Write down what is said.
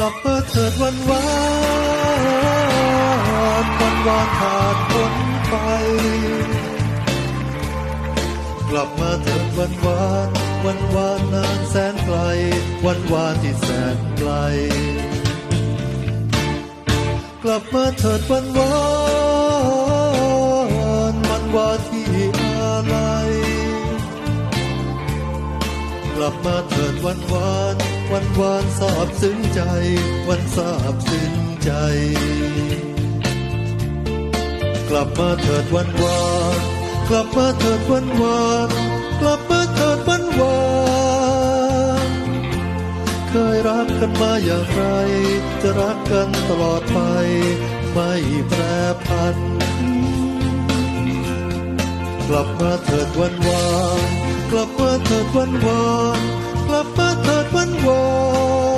ลับมาเถิดวันวานวันวานผ่านพ้นไป กลับมาเถิดวันวานวันวานนานแสนไกล วันวานที่แสนไกล กลับมาเถิดวันวานวันวานที่อาลัยกลับมาเถิดวันวาน วันวานสาบซึ้งใจ วันสาบซึ้งใจ กลับมาเถิดวันวานกลับมาเถิดวันวานกลับมาเถิดวันวานเคยรักกันมาอย่างไร จะรักกันตลอดไป ไม่แปรพัน กลับมาเถิดวันวานกลับมาเถิดวันวานกลับมาเถิด